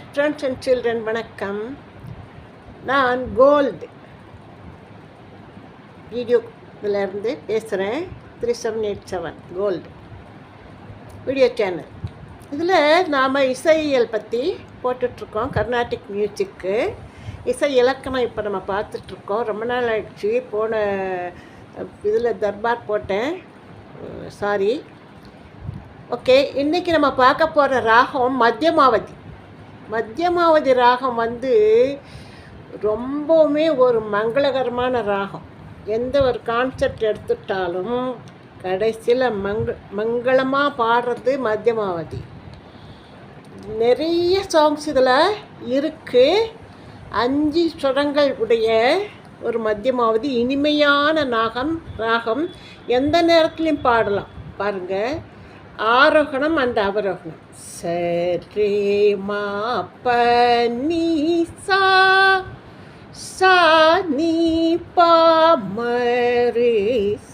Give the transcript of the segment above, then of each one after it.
Dear friends and children வணக்கம். நான் gold வீடியோவிலேருந்து பேசுகிறேன் three seven eight seven gold video channel இதில் நாம் இசையியல் பற்றி போட்டுட்ருக்கோம். கர்நாடிக் மியூசிக்கு இசை இலக்கணம் இப்போ நம்ம பார்த்துட்ருக்கோம். ரொம்ப நாள் ஆயிடுச்சு. போன இதில் தர்பார் போட்டேன். சாரி ஓகே இன்றைக்கி நம்ம பார்க்க போகிற ராகம் மத்தியமாவதி. மத்தியமாவதி ராகம் வந்து ரொம்பவுமே ஒரு மங்களகரமான ராகம். எந்த ஒரு கான்செப்ட் எடுத்துட்டாலும் கடைசியில் மங்க மங்களமாக பாடுறது மத்தியமாவதி. நிறைய சாங்ஸ் இதில் இருக்குது அஞ்சு சுரங்கள் உடைய ஒரு மத்தியமாவது இனிமையான நாகம் ராகம் எந்த நேரத்துலையும் பாடலாம். பாருங்கள் ஆரோகணம் அந்த அவரோகணம். சரே மா ப நீ சா சா நீ பா மரே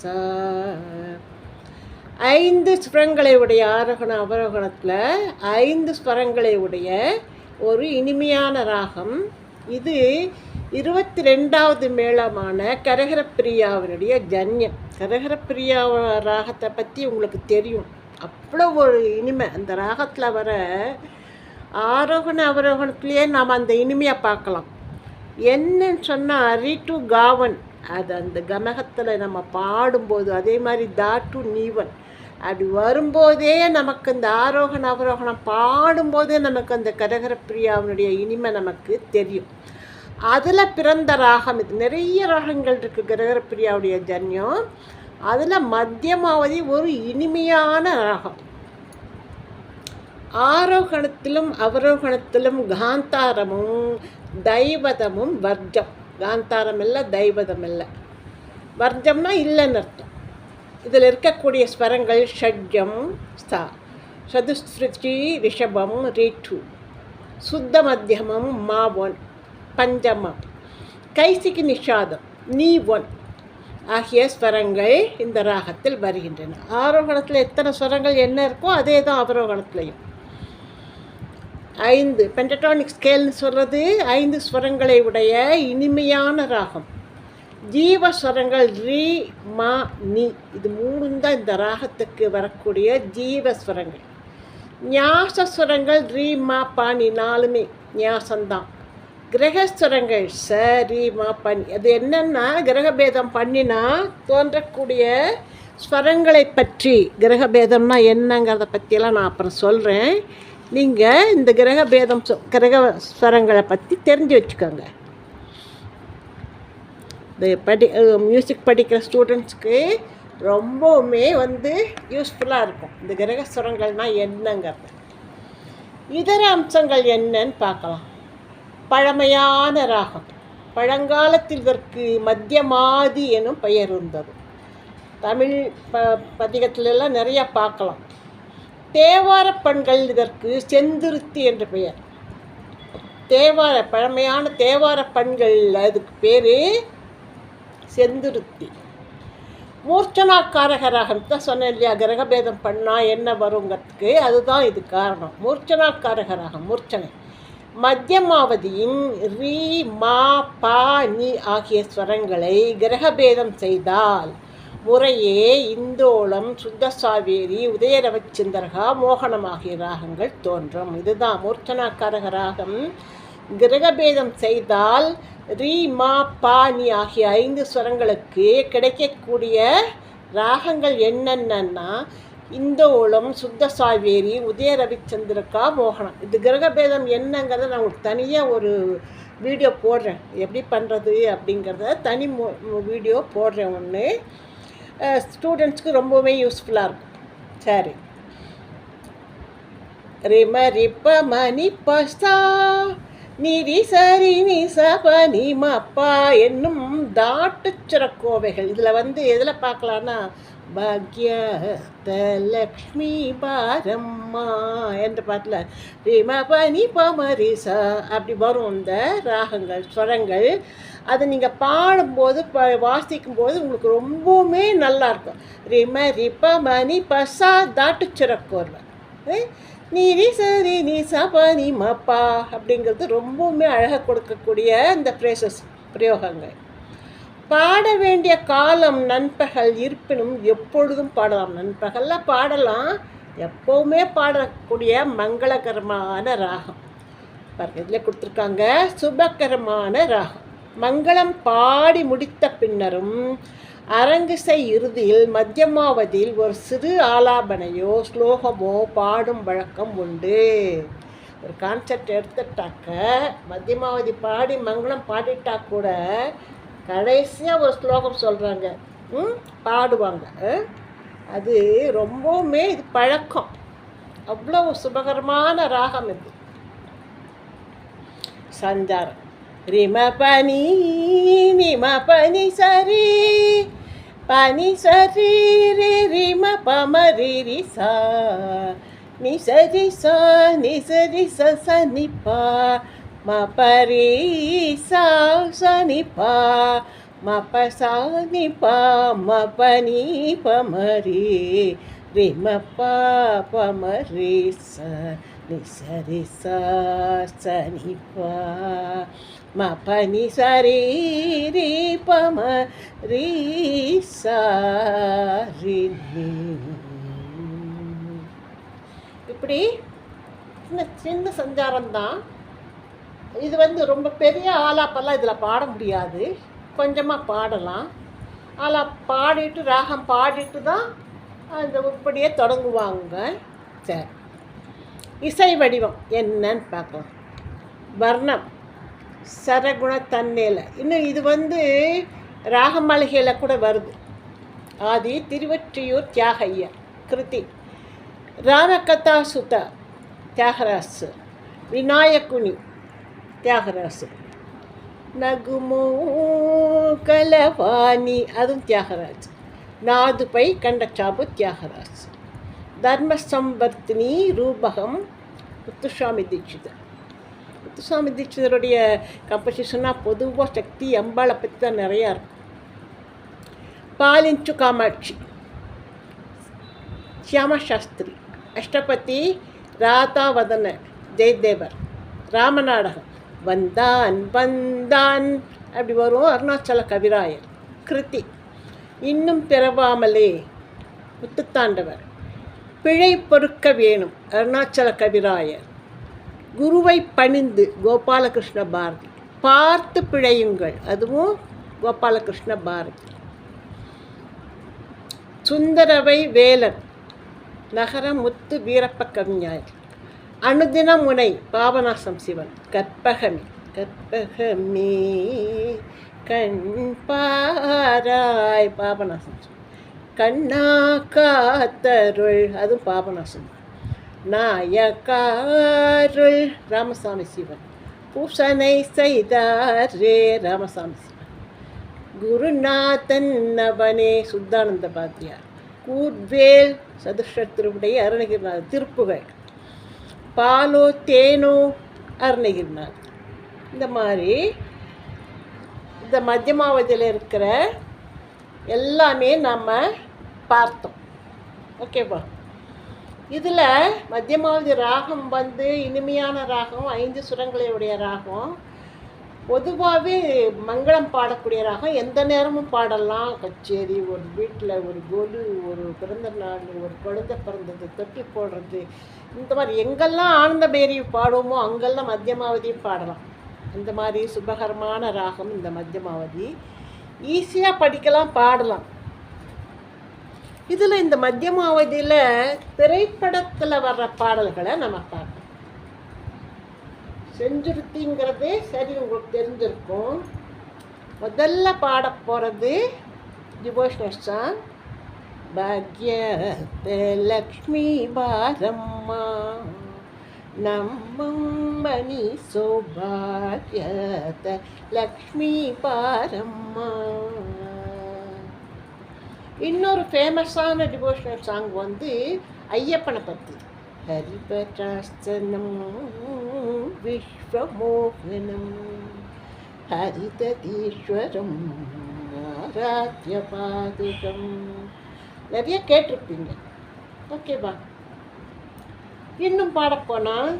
சா ஐந்து ஸ்வரங்களை உடைய ஆரோகண அவரோகணத்தில் ஐந்து ஸ்வரங்களை உடைய ஒரு இனிமையான ராகம். இது இருபத்தி ரெண்டாவது மேளமான கரகரப்பிரியாவினுடைய ஜன்யம். கரகரப்பிரியா ராகத்தை பற்றி உங்களுக்கு தெரியும். அவ்வளோ ஒரு இனிமை. அந்த ராகத்தில் வர ஆரோகண அவரோகணத்துலேயே நாம் அந்த இனிமையை பார்க்கலாம். என்னன்னு சொன்னால் அரி டு காவன். அது அந்த கமகத்தில் நம்ம பாடும்போது அதே மாதிரி தா டு நீவன். அப்படி வரும்போதே நமக்கு இந்த ஆரோகண அவரோகணம் பாடும்போதே நமக்கு அந்த கரகரப்பிரியாவினுடைய இனிமை நமக்கு தெரியும். அதில் பிறந்த ராகம் இது. நிறைய ராகங்கள் இருக்குது கரகரப்பிரியாவுடைய ஜன்யம். அதில் மத்தியமாவதி ஒரு இனிமையான ராகம் ஆரோகணத்திலும் அவரோகணத்திலும் காந்தாரமும் தைவதமும் வர்ஜம் காந்தாரம் இல்லை தைவதம் இல்லை. வர்ஜம்னா இல்லைன்னு அர்த்தம். இதில் இருக்கக்கூடிய ஸ்வரங்கள் ஷட்ஜம் ஸ்தா சதுஸ்ருதி ரிஷபம் ரேட்டு. சுத்த மத்தியமம் மா ஒன் பஞ்சமம். கைசிக்கு நிஷாதம் நீ ஒன் ஆகிய ஸ்வரங்கள் இந்த ராகத்தில் வருகின்றன. ஆரோகணத்தில் எத்தனை ஸ்வரங்கள் என்ன இருக்கோ அதே தான் அவரோகணத்துலையும் ஐந்து பென்டட்டானிக் ஸ்கேல்னு சொல்கிறது ஐந்து ஸ்வரங்களை உடைய இனிமையான ராகம். ஜீவஸ்வரங்கள் ரீ மா நீ இது மூணும் தான் இந்த ராகத்துக்கு வரக்கூடிய ஜீவஸ்வரங்கள். ஞாசஸ்வரங்கள் ரீ மா பாணி நாலுமே ஞாசந்தான். கிரகஸ்தரங்கள் சரிமா ரீ அது என்னென்னா கிரகபேதம் பண்ணினா தோன்றக்கூடிய ஸ்வரங்களை பற்றி கிரகபேதம்னா என்னங்கிறத பற்றியெல்லாம் நான் அப்புறம் சொல்கிறேன் நீங்கள் இந்த கிரகபேதம் கிரக ஸ்வரங்களை பற்றி தெரிஞ்சு வச்சுக்கோங்க. இந்த படி மியூசிக் படிக்கிற ஸ்டூடெண்ட்ஸ்க்கு ரொம்பவுமே வந்து யூஸ்ஃபுல்லாக இருக்கும். இந்த கிரகஸ்வரங்கள்னால் என்னங்கிறது. இதர அம்சங்கள் என்னன்னு பார்க்கலாம். பழமையான ராகம். பழங்காலத்தில் இதற்கு மத்தியமாதி எனும் பெயர் இருந்தது. தமிழ் ப பதிகத்திலெல்லாம் நிறையா பார்க்கலாம். தேவார பெண்கள் இதற்கு செந்துருத்தி என்ற பெயர். தேவார பழமையான தேவார பெண்கள் அதுக்கு பேர் செந்துருத்தி. மூர்ச்சனாக்காரகராகம் தான் சொன்னேன் இல்லையா? கிரகபேதம் பண்ணால் என்ன வருங்கிறதுக்கு அதுதான் இது காரணம். மூர்ச்சனாக்காரக ராகம் மூர்ச்சனை. மத்தியமாவதியின் ரீ மா பா நீ ஆகிய ஸ்வரங்களை கிரகபேதம் செய்தால் முறையே இந்தோளம் சுத்தசாவேரி உதயரவச்சந்திரகா மோகனம் ஆகிய ராகங்கள் தோன்றும். இதுதான் மூர்ச்சனாக்காரக ராகம் கிரகபேதம் செய்தால் ரீ மா பா நீ ஆகிய ஐந்து ஸ்வரங்களுக்கு கிடைக்கக்கூடிய ராகங்கள் என்னென்னா இந்தோளம் சுத்த சாவேரி உதய ரவிச்சந்திரக்கா மோகனம். இது கிரகபேதம் என்னங்கிறத நான் உங்களுக்கு தனியாக ஒரு வீடியோ போடுறேன். எப்படி பண்ணுறது அப்படிங்கிறத தனி வீடியோ போடுறேன் ஒன்று ஸ்டூடெண்ட்ஸ்க்கு ரொம்பவே யூஸ்ஃபுல்லாக இருக்கும். சரி. ரிம ரிப்ப மணி பஸ்தா. நிதி சரி நீ சப மப்பா என்னும் தாட்டுச்சிற கோவைகள் இதில் வந்து எதில் பார்க்கலான்னா பாக்யலக்ஷ்மி பாரம்மா என்ற பாட்டில் ரிம பனி பமரிச அப்படி வரும் இந்த ராகங்கள் ஸ்வரங்கள். அதை நீங்கள் பாடும்போது ப வாசிக்கும்போது உங்களுக்கு ரொம்பவுமே நல்லாயிருக்கும் ரிம ரிப்ப மணி பசா தாட்டுச்சுர கோர்வை நீ சரி நீ சபா நீ மப்பா அப்படிங்கிறது ரொம்பவுமே அழகாக கொடுக்கக்கூடிய இந்த ஃப்ரேசஸ் பிரயோகங்கள். பாட வேண்டிய காலம் நண்பகல் இருப்பினும் எப்பொழுதும் பாடலாம். நண்பகலில் பாடலாம். எப்போவுமே பாடக்கூடிய மங்களகரமான ராகம். பாருங்க இதில் கொடுத்துருக்காங்க சுபகரமான ராகம். மங்களம் பாடி முடித்த பின்னரும் அரங்கிசை இறுதியில் மத்தியமாவதியில் ஒரு சிறு ஆலாபனையோ ஸ்லோகமோ பாடும் வழக்கம் உண்டு. ஒரு கான்செப்ட் எடுத்துட்டாக்க மத்தியமாவதி பாடி மங்களம் பாடிட்டா கூட கடைசியாக ஒரு ஸ்லோகம் சொல்கிறாங்க ம்? பாடுவாங்க. அது ரொம்பவுமே இது பழக்கம். அவ்வளோ சுபகரமான ராகம் இது. சஞ்சாரம். ரிம பனி நிம பனி சரி பனி சரி ரே ரிம பம ரி சா நிசரி சா நிசரி ச ச நிப்பா பா ம பரி சா ச நி பா ம ப பமரி நி பா பமரி ப சரி சா ச நி பா ம நி சரி ரி ப ம ரி சா இப்படி சின்ன சின்ன சஞ்சாரம் தான் இது வந்து ரொம்ப பெரிய ஆலாப்பெல்லாம் இதில் பாட முடியாது. கொஞ்சமாக பாடலாம். ஆலா பாடிட்டு ராகம் பாடிட்டு தான் அந்த உருப்படியே தொடங்குவாங்க. சரி. இசை வடிவம் என்னன்னு பார்க்கலாம். வர்ணம். சரகுண தன்னேல இன்னும் இது வந்து ராகமாளிகையில் கூட வருது. ஆதி திருவற்றியூர் தியாகையா கிருதி. ராமகதா சுதா தியாகராசு. விநாயகுனி தியாகராசு நகுமோ கலவாணி அதுவும் தியாகராஜ் நாதுபை கண்டச்சாபு தியாகராஜ் தர்மசம்பர்த்தினி ரூபகம் முத்துசாமி தீட்சிதர். முத்துசாமி தீட்சிதருடைய கம்போசிஷனாக பொதுவாக சக்தி அம்பாளை பற்றி தான் நிறையா இருக்கும். பாலிஞ்சு காமாட்சி. சியாம சாஸ்திரி அஷ்டபதி ராதாவதன ஜெயதேவர். ராமநாடகம். வந்தான் வந்தான். அப்படி வரும் அருணாச்சல கவிராயர் கிருத்தி இன்னும் பிறவாமலே முத்துத்தாண்டவர். பிழை பொறுக்க வேணும் அருணாச்சல கவிராயர். குருவை பணிந்து கோபாலகிருஷ்ண பாரதி. பார்த்து பிழையுங்கள் அதுவும் கோபாலகிருஷ்ண பாரதி. சுந்தரவை வேலன் நகர முத்து வீரப்ப கவிஞர் அனுதின முனை பாபநாசம் சிவன். கற்பகமே கற்பகமே கண் பாராய் பாபநாசம் சிவன். கண்ணா காத்தருள் அதுவும் பாபநாசம் நாயக்காருள் ராமசாமி சிவன். பூசனை செய்தாரே ராமசாமி சிவன். குருநாதன் அவனே சுத்தானந்த பாத்தியார். கூர்வேல் சதுஷத்தினுடைய அருணகிரிநாத திருப்புகள் பாலோ தேனோ அருணகிரிநாத் இந்த மாதிரி இந்த மத்தியமாவதியில் இருக்கிற எல்லாமே நம்ம பார்த்தோம். ஓகேவா? இதில் மத்தியமாவதி ராகம் வந்து இனிமையான ராகம் ஐந்து சுரங்களையுடைய ராகம் பொதுவாகவே மங்களம் பாடக்கூடிய ராகம் எந்த நேரமும் பாடலாம். கச்சேரி ஒரு வீட்டில் ஒரு கொலு ஒரு பிறந்த நாள் ஒரு குழந்தை பிறந்தது தொட்டி போடுறது இந்த மாதிரி எங்கெல்லாம் ஆனந்த பேரி பாடுவோமோ அங்கெல்லாம் மத்தியமாவதியும் பாடலாம். அந்த மாதிரி சுபகரமான ராகம் இந்த மத்தியமாவதி. ஈஸியாக படிக்கலாம் பாடலாம். இதில் இந்த மத்தியமாவதியில் திரைப்படத்தில் வர்ற பாடல்களை நம்ம பார்க்கலாம் செஞ்சுருத்திங்கிறது சரி உங்களுக்கு தெரிஞ்சிருக்கும். முதல்ல பாட போகிறது டிவோஷனல் சாங் பாக்ய லக்ஷ்மி பாரம்மா நம்மம் மணி சௌபாகியத லக்ஷ்மி பாரம்மா. இன்னொரு ஃபேமஸான டிவோஷனல் சாங் வந்து ஐயப்பனை பற்றி हरिपचास्तनं विश्वमोहनं ஹரிததீஸ்வரம் ஆராத்திய பாதுகம் நிறைய கேட்டிருப்பீங்க ஓகேவா இன்னும் பாடப்போனால்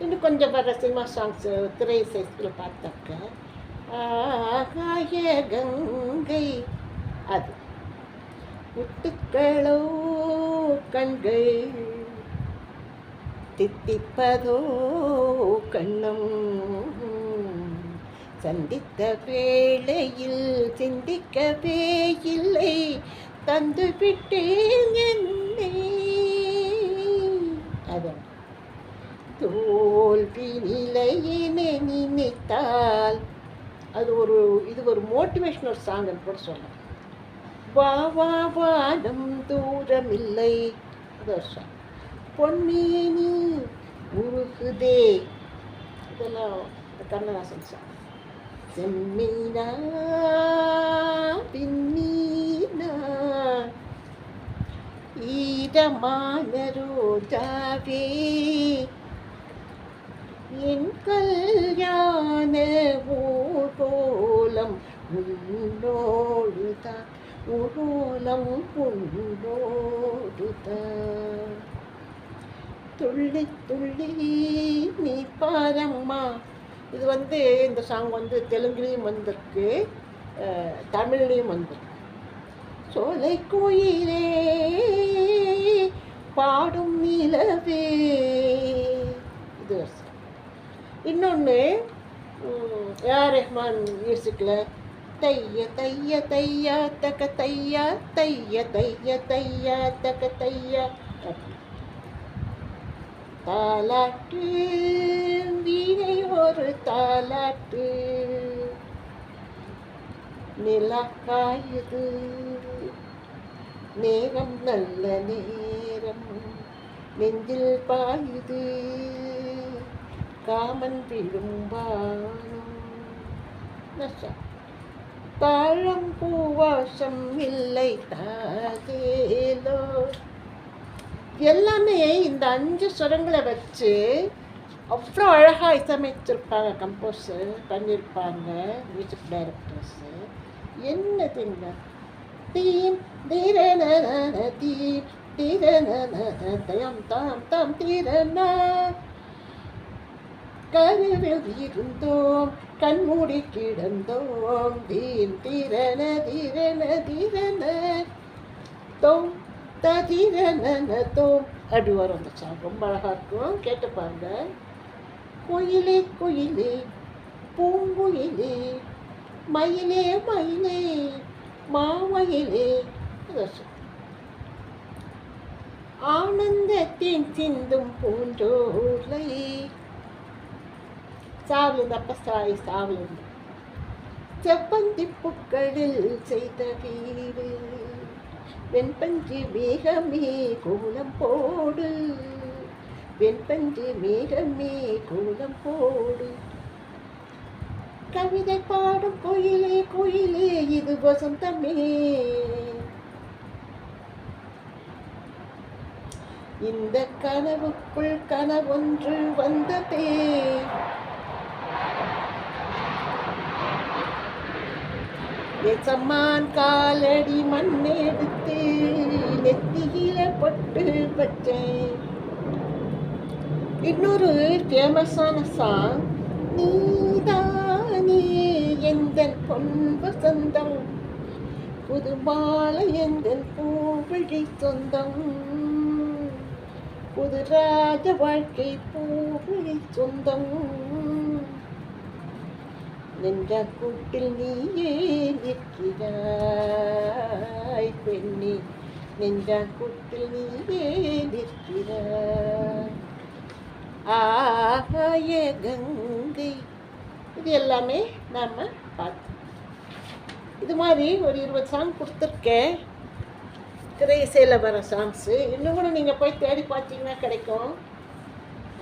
இன்னும் கொஞ்சம் வர சினிமா சாங்ஸு திரை சைஸில் பார்த்தாக்க ஆகாய கங்கை அது முத்துக்களோ கண்கள் தித்திப்பதோ கண்ணும்? சந்தித்த வேளையில் சிந்திக்கவே இல்லை தந்து விட்டேன் என்னை. அதான் தோல்வி நிலையினை நினைத்தால் அது ஒரு இது ஒரு மோட்டிவேஷனல் சாங்னு கூட சொல்லலாம். வா வா வானம் தூரமில்லை. அது ஒரு சாங் പൊന്മേനി. ഉരുകുതേ ഇതെല്ലാം കണ്ണദാസൻ സാർ ചെമ്മീന പിന്നീന. ഈരമാനരോജാവേ. എൻ കല്യാണോളം ഉന്നോടുത ഉറോളം കൊണ്ടോടുത. துள்ளி துள்ளி நீ பாரம்மா. இது வந்து இந்த சாங் வந்து தெலுங்குலேயும் வந்திருக்கு தமிழ்லேயும் வந்திருக்கு. சோலை கோயிலே பாடும் நிலவே. இது ஒரு இன்னொன்று யார் ரஹ்மான் மியூசிக்கில் தைய தைய தையா தக்க தையா தைய தைய தையா தக்க தையா அப்படி. தாலாட்டு வீணை ஒரு தாலாட்டு. நிலக்காயுது நேரம் நல்ல நேரம். நெஞ்சில் பாயுது காமன் விழும்பானும் நஷா தாழம் பூவாசம் இல்லை தாகேலோ எல்லாமே இந்த அஞ்சு சுரங்களை வச்சு அவ்வளோ அழகாக இசையமைச்சிருப்பாங்க கம்போஸர் பண்ணியிருப்பாங்க மியூசிக் டைரக்டர்ஸு என்னதுங்க? தீம் தீரன தீம் தீரன தயம் தாம் தாம் தீரன. கருவில் இருந்தோம் கண்மூடி கிடந்தோம். தீம் தீரன தீரன தீரன. தோம் தீரன அப்படி வரும் அந்த சாங் ரொம்ப அழகாக இருக்கும். கேட்டு பாருங்க. குயிலே குயிலே பூங்குயிலே மயிலே மயிலே மாமயிலே. ஆனந்தத்தின் சிந்தும் பூஞ்சோலை சாவிலிருந்து அப்ப சாய் சாவிலிருந்து. செவ்வந்தி பூக்களில் செய்த வீடு. வெண்பஞ்சு மேகமே கோலம் போடு. வெண்பஞ்சு மேகமே கோலம் போடு. கவிதை பாடும் கோயிலே கோயிலே இது வசந்தமே. இந்த கனவுக்குள் கனவொன்று வந்ததே. எசம்மான் காலடி மண்ணெடுத்து நெத்தியில பட்டு வச்சேன். இன்னொரு ஃபேமஸான சாங் நீதானே எந்த பொன்பு சொந்தம்? புது மாலை எந்த பூவிழி சொந்தம்? புது ராஜ வாழ்க்கை பூவிழி சொந்தம்? நின்ற கூட்டில் நீயே நிற்கிறாய் பெண்ணி. நின்ற கூட்டில் நீயே நிற்கிறாய். ஆகாய கங்கை. இது எல்லாமே நாம் பார்த்தோம் இது மாதிரி ஒரு இருபது சாங் கொடுத்துருக்கேன். திரையிசையில் வர சாங்ஸு இன்னும் கூட நீங்கள் போய் தேடி பார்த்தீங்கன்னா கிடைக்கும்.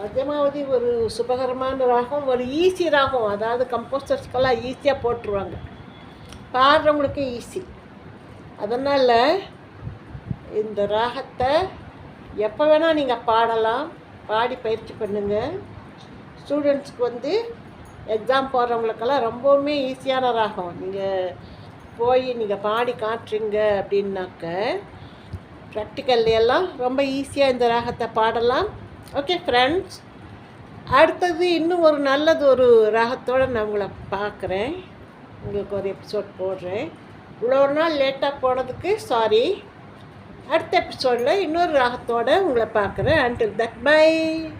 அதமாவதி ஒரு சுபகரமான ராகம் ஒரு ஈஸி ராகம். அதாவது கம்போஸ்டர்ஸ்க்கெல்லாம் ஈஸியாக போட்டுருவாங்க. பாடுறவங்களுக்கு ஈஸி. அதனால் இந்த ராகத்தை எப்போ வேணால் நீங்கள் பாடலாம். பாடி பயிற்சி பண்ணுங்கள் ஸ்டூடெண்ட்ஸ்க்கு வந்து எக்ஸாம் போடுறவங்களுக்கெல்லாம் ரொம்பவுமே ஈஸியான ராகம். நீங்கள் போய் நீங்கள் பாடி காட்டுறீங்க அப்படின்னாக்க ப்ராக்டிக்கல்லையெல்லாம் ரொம்ப ஈஸியாக இந்த ராகத்தை பாடலாம். ஓகே ஃப்ரெண்ட்ஸ் அடுத்தது இன்னும் ஒரு நல்லது ஒரு ராகத்தோடு நான் உங்களை பார்க்குறேன். உங்களுக்கு ஒரு எபிசோட் போடுறேன். இவ்வளோ நாள் லேட்டாக போனதுக்கு சாரி அடுத்த எபிசோடில் இன்னொரு ராகத்தோடு உங்களை பார்க்குறேன். Until that by